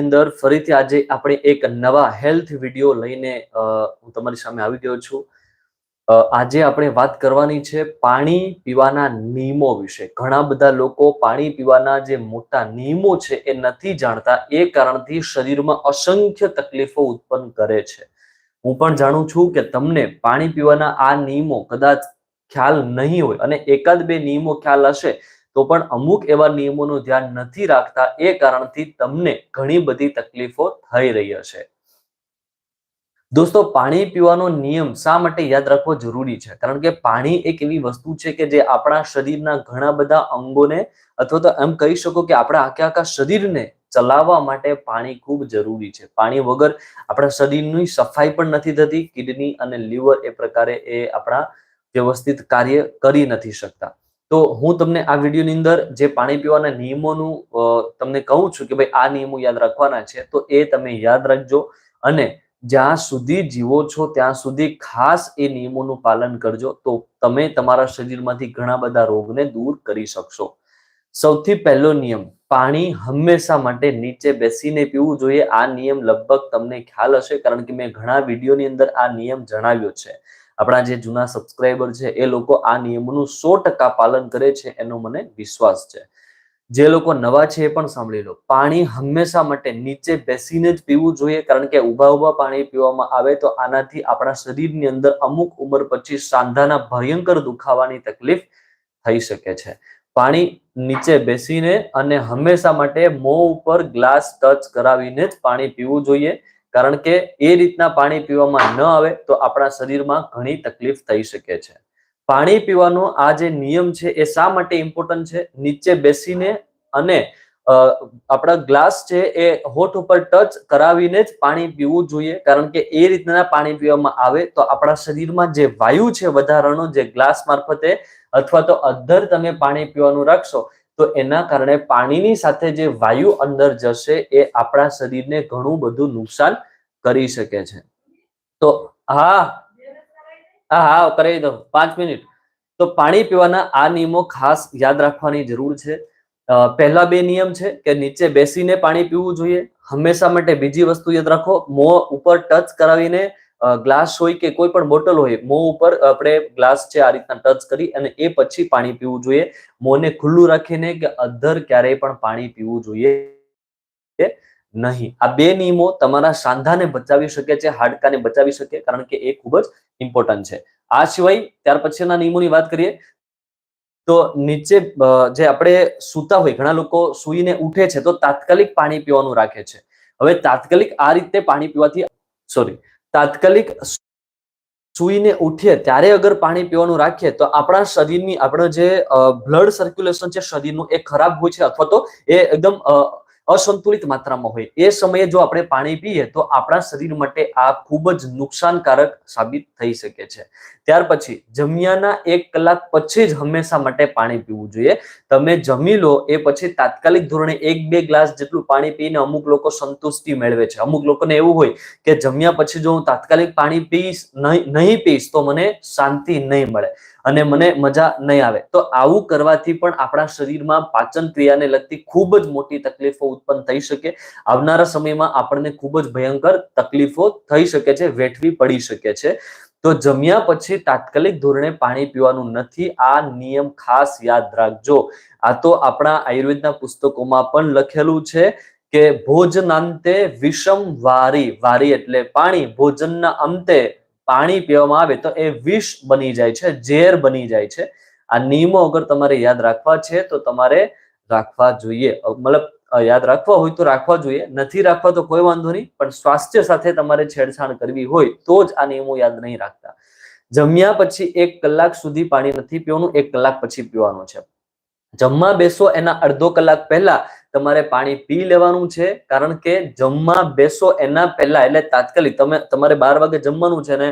અંદર ફરીથી આજે આપણે એક નવા હેલ્થ વીડિયો લઈને હું તમારી સામે આવી ગયો છું. આજે આપણે વાત કરવાની છે પાણી પીવાના નિયમો વિશે. ઘણા બધા લોકો પાણી પીવાના જે મોટા નિયમો છે એ નથી જાણતા, એ કારણથી શરીરમાં અસંખ્ય તકલીફો ઉત્પન્ન કરે છે. હું પણ જાણું છું કે તમને પાણી પીવાના આ નિયમો કદાચ ખ્યાલ નહીં હોય અને એકાદ બે નિયમો ખ્યાલ હશે તો પણ અમુક એવા નિયમોનું ધ્યાન નથી રાખતા એ કારણથી તમને ઘણી બધી તકલીફો થઈ રહી હશે દોસ્તો, પાણી પીવાનો નિયમ શા માટે યાદ રાખવો જરૂરી છે? કારણ કે પાણી એક એવી વસ્તુ છે કે જે આપણા શરીરના ઘણા બધા અંગોને અથવા તો એમ કહી શકો કે આપણા આખે આખા શરીરને ચલાવવા માટે પાણી ખૂબ જરૂરી છે. પાણી વગર આપણા શરીરની સફાઈ પણ નથી થતી, કિડની અને લીવર એ પ્રકારે એ આપણા વ્યવસ્થિત કાર્ય કરી નથી શકતા. તો હું તમને આ વિડીયોની અંદર જે પાણી પીવાના નિયમોનું તમને કહું છું કે ભાઈ આ નિયમો યાદ રાખવાના છે, તો એ તમે યાદ રાખજો અને જ્યાં સુધી જીવો છો ત્યાં સુધી ખાસ એ નિયમોનું પાલન કરજો, તો તમે તમારા શરીરમાંથી ઘણા બધા રોગને દૂર કરી શકશો. સૌથી પહેલો નિયમ, પાણી હંમેશા માટે નીચે બેસીને પીવું જોઈએ. આ નિયમ લગભગ તમને ખ્યાલ હશે, કારણ કે મેં ઘણા વિડીયોની અંદર આ નિયમ જણાવ્યો છે. આપણા જે જૂના સબસ્ક્રાઈબર છે, એ લોકો આ નિયમોનું સો ટકા પાલન કરે છે એનો મને વિશ્વાસ છે. જે લોકો નવા છે એ પણ સાંભળી લો. પાણી હંમેશા માટે નીચે બેસીને જ પીવું જોઈએ, કારણ કે ઊભા ઊભા પાણી પીવામાં આવે તો આનાથી આપણા શરીરની અંદર અમુક ઉંમર પછી સાંધાના ભયંકર દુખાવાની તકલીફ થઈ શકે છે. પાણી નીચે બેસીને અને હંમેશા માટે મોં ઉપર ગ્લાસ ટચ કરાવીને જ પાણી પીવું જોઈએ. કારણ કે એ રીતના પાણી પીવામાં ન આવે તો આપણા શરીરમાં ઘણી તકલીફ થઈ શકે છે. પાણી પીવાનો આ જે નિયમ છે એ શા માટે ઇમ્પોર્ટન્ટ છે? નીચે બેસીને અને આપણા ગ્લાસ છે એ હોઠ ઉપર ટચ કરાવીને જ પાણી પીવું જોઈએ. કારણ કે એ રીતના પાણી પીવામાં આવે તો આપણા શરીરમાં જે વાયુ છે વધારાનો, જે ગ્લાસ મારફતે અથવા તો અધર તમે પાણી પીવાનું રાખશો તો એના કારણે પાણીની સાથે જે વાયુ અંદર જશે એ આપણા શરીરને ઘણું બધું નુકસાન કરી શકે છે. તો હા હા હા કરી દો પાંચ મિનિટ. તો પાણી પીવાના આ નિયમો ખાસ યાદ રાખવાની જરૂર છે. પહેલા બે નિયમ છે કે નીચે બેસીને પાણી પીવું જોઈએ. હંમેશા માટે બીજી વસ્તુ યાદ રાખો, મોં ઉપર ટચ કરાવીને ગ્લાસ હોય કે કોઈ પણ બોટલ હોય, મોં ઉપર આપણે ગ્લાસ છે આ રીતના ટચ કરી અને એ પછી પાણી પીવું જોઈએ. મોંને ખુલ્લું રાખીને કે અધર ક્યારેય પણ પાણી પીવું જોઈએ નહીં. આ બે નિયમો તમારા સાંધાને બચાવી શકે છે, હાડકાને બચાવી શકે કારણ કે એ ખૂબ જ ઇમ્પોર્ટન્ટ છે. આ સિવાય ત્યાર પછીના નિયમોની વાત કરીએ તો નીચે જે આપણે સૂતા હોય, ઘણા લોકો સૂઈને ઉઠે છે તો તાત્કાલિક પાણી પીવાનું રાખે છે. હવે તાત્કાલિક આ રીતે પાણી પીવાથી સોરી તાત્કાલિક સૂઈને ઉઠીએ, ત્યારે અગર પાણી પીવાનું રાખીએ, તો આપણા શરીરની, આપણો જે બ્લડ સર્ક્યુલેશન છે, શરીરનું એ ખરાબ હોય છે, અથવા તો એ એકદમ અસંતુલિત માત્રામાં હોય. એ સમયે જો આપણે પાણી પીએ તો આપણા શરીર માટે આ ખૂબ જ નુકસાનકારક સાબિત થઈ શકે છે. ત્યાર પછી જમ્યાના એક કલાક પછી જ હંમેશા માટે પાણી પીવું જોઈએ. તમે જમી લો, એ પછી તાત્કાલિક ધોરણે એક બે ગ્લાસ જેટલું પાણી પીને અમુક લોકો સંતુષ્ટિ મેળવે છે. અમુક લોકોને એવું હોય કે જમ્યા પછી જો હું તાત્કાલિક પાણી પીશ, નહીં નહીં પીશ તો મને શાંતિ નહીં મળે. અને મને મજા નહીં આવે. તો આવું કરવાથી પણ આપણા શરીરમાં પાચન ક્રિયાને લગતી ખૂબ જ મોટી તકલીફો ઉત્પન્ન થઈ શકે. આવનારા સમયમાં આપણને ખૂબ જ ભયંકર તકલીફો થઈ શકે છે, વેઠવી પડી શકે છે. તો જમ્યા પછી તાત્કાલિક ધોરણે પાણી પીવાનું નથી. આ નિયમ ખાસ યાદ રાખજો. આ તો આપણા આયુર્વેદના પુસ્તકોમાં પણ લખેલું છે કે ભોજનાંતે વિષમ વારી. વારી એટલે પાણી. ભોજનના અંતે પાણી પીવામાં આવે તો એ વિષ બની જાય છે, ઝેર બની જાય છે. આ નિયમો અગર તમારે યાદ રાખવા છે તો તમારે રાખવા જોઈએ. મતલબ યાદ રાખવા હોય તો રાખવા જોઈએ, નથી રાખવા તો કોઈ વાંધો નહીં, પણ સ્વાસ્થ્ય સાથે તમારે છેડછાડ કરવી હોય તો જ આ નિયમો યાદ નહીં રાખતા. જમ્યા પછી એક કલાક સુધી પાણી નથી પીવાનું, એક કલાક પછી પીવાનું છે. જમવા બેસો એના અડધો કલાક પહેલા તમારે પાણી પી લેવાનું છે, કારણ કે જમવા બેસો એના પહેલા, એટલે તાત્કાલિક તમે, તમારે બાર વાગે જમવાનું છે ને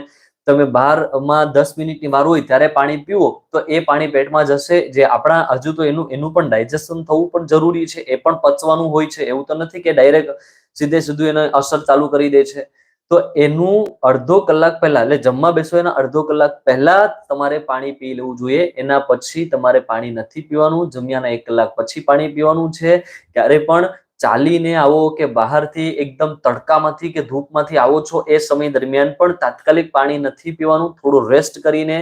તમે બારમાં દસ મિનિટની વાર હોય ત્યારે પાણી પીવો, તો એ પાણી પેટમાં જશે. જે આપણા હજુ તો એનું એનું પણ ડાયજેશન થવું પણ જરૂરી છે, એ પણ પચવાનું હોય છે. એવું તો નથી કે ડાયરેક્ટ સીધે સીધું એને અસર ચાલુ કરી દે છે. તો એનું અડધો કલાક પહેલા, એટલે જમવા બેસો એના અડધો કલાક પહેલા તમારે પાણી પી લેવું જોઈએ. એના પછી તમારે પાણી નથી પીવાનું. જમ્યાના એક કલાક પછી પાણી પીવાનું છે. ક્યારે પણ ચાલીને આવો કે બહારથી એકદમ તડકામાંથી કે ધૂપમાંથી આવો છો એ સમય દરમિયાન પણ તાત્કાલિક પાણી નથી પીવાનું. થોડું રેસ્ટ કરીને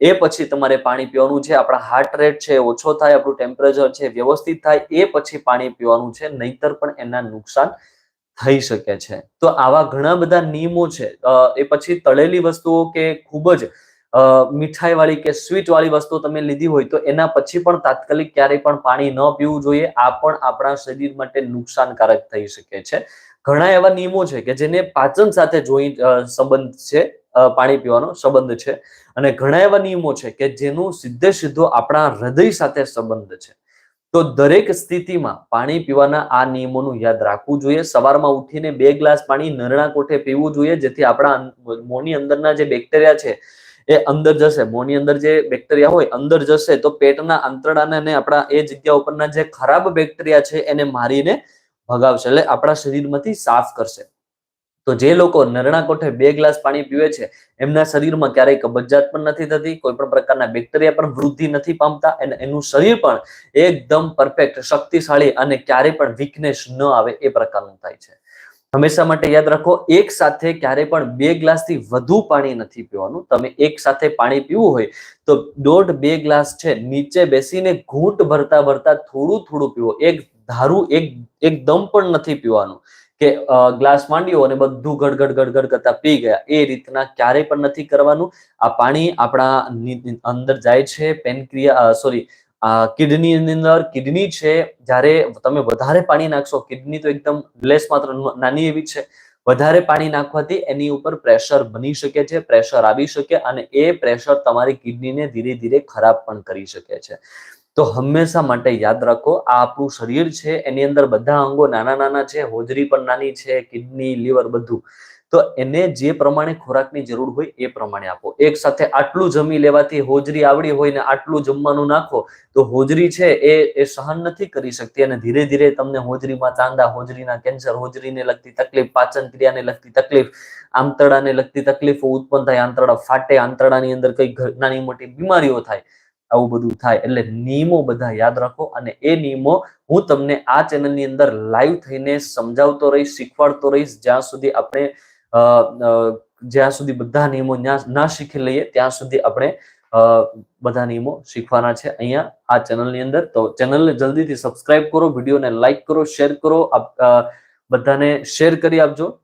એ પછી તમારે પાણી પીવાનું છે. આપણા હાર્ટ રેટ છે ઓછો થાય, આપણું ટેમ્પરેચર છે વ્યવસ્થિત થાય, એ પછી પાણી પીવાનું છે. નહીતર પણ એના નુકસાન થઈ શકે છે. તો આવા ઘણા બધા નિયમો છે. એ પછી તળેલી વસ્તુઓ કે ખૂબ જ મીઠાઈ વાળી કે સ્વીટ વાળી વસ્તુ તમે લીધી હોય તો એના પછી પણ તાત્કાલિક ક્યારેય પણ પાણી ન પીવું જોઈએ. આ પણ આપણા શરીર માટે નુકસાનકારક થઈ શકે છે. ઘણા એવા નિયમો છે કે જેને પાચન સાથે જોઈ અ, સંબંધ છે પાણી પીવાનો સંબંધ છે. અને ઘણા એવા નિયમો છે કે જેનું સીધે સીધો આપણા હૃદય સાથે સંબંધ છે. તો દરેક સ્થિતિમાં પાણી પીવાના આ નિયમોનું યાદ રાખવું જોઈએ. સવારમાં ઉઠીને બે ગ્લાસ પાણી નરણા કોઠે પીવું જોઈએ, જેથી આપણા મોંની અંદરના જે બેક્ટેરિયા છે, એ અંદર જશે. મોંની અંદર જે બેક્ટેરિયા હોય, અંદર જશે. તો પેટના આંતરડાને અને આપણા એ જગ્યા ઉપરના જે ખરાબ બેક્ટેરિયા છે, એને મારીને ભગાવશે. એટલે આપણા શરીરમાંથી સાફ કરશે. તો જે લોકો નરણા કોઠે બે ગ્લાસ પાણી પીવે છે, એમના શરીરમાં ક્યારેય કબજિયાત પણ નથી થતી કોઈ પણ પ્રકારના બેક્ટેરિયા પણ વૃદ્ધિ નથી પામતા અને એનું શરીર પણ એકદમ પરફેક્ટ, શક્તિશાળી અને ક્યારેય પણ વીકનેસ ન આવે એ પ્રકારનું થાય છે. હંમેશા માટે યાદ રાખો, એક સાથે ક્યારે પણ બે ગ્લાસથી વધુ પાણી નથી પીવાનું. તમે એક સાથે પાણી પીવું હોય તો દોઢ બે ગ્લાસ છે, નીચે બેસીને ઘૂંટ ભરતા ભરતા થોડું થોડું પીવો. એક ધારું એક એકદમ પણ નથી પીવાનું. કે ગ્લાસ માંડ્યો અને બધું ગડગડ ગડગડ કરતા પી ગયા. એ રીતના ક્યારેય પણ નથી કરવાનું. આ પાણી આપણા અંદર જાય છે, પેનક્રિયા સોરી કિડની અંદર. કિડની છે, જ્યારે તમે વધારે પાણી નાખશો, કિડની તો એકદમ લેસ માત્ર નાની એવી છે. વધારે પાણી નાખવાથી એની ઉપર પ્રેશર બની શકે છે, પ્રેશર આવી શકે અને એ પ્રેશર તમારી કિડનીને ધીરે ધીરે ખરાબ પણ કરી શકે છે. તો હંમેશા માટે યાદ રાખો, આ આપણું શરીર છે, એની અંદર બધા અંગો નાના નાના છે, હોજરી પણ નાની છે, કિડની, લીવર બધું. તો એને જે પ્રમાણે ખોરાકની જરૂર હોય એ પ્રમાણે આપો. એક સાથે આટલું જમી લેવાથી હોજરી આવડી હોય ને આટલું જમવાનું નાખો, તો હોજરી છે એ એ સહન નથી કરી શકતી અને ધીરે ધીરે તમને હોજરીમાં ચાંદા, હોજરીના કેન્સર, હોજરીને લગતી તકલીફ, પાચન ક્રિયાને લગતી તકલીફ, આંતરડાને લગતી તકલીફો ઉત્પન્ન થાય, આંતરડા ફાટે, આંતરડાની અંદર કઈ નાની મોટી બીમારીઓ થાય આવું બધું થાય. એટલે નિયમો બધા યાદ રાખો અને એ નિયમો હું તમને આ ચેનલની અંદર લાઈવ થઈને સમજાવતો રહીશ, શીખવાડતો રહીશ. જ્યાં સુધી આપણે જ્યાં સુધી બધા નિયમો ન્યા- ના શીખી લઈએ, ત્યાં સુધી આપણે બધા નિયમો શીખવાના છે અહીંયા આ ચેનલની અંદર. તો ચેનલને જલ્દીથી સબસ્ક્રાઇબ કરો, વિડીયોને લાઈક કરો શેર કરો. બધાને શેર કરી આપજો.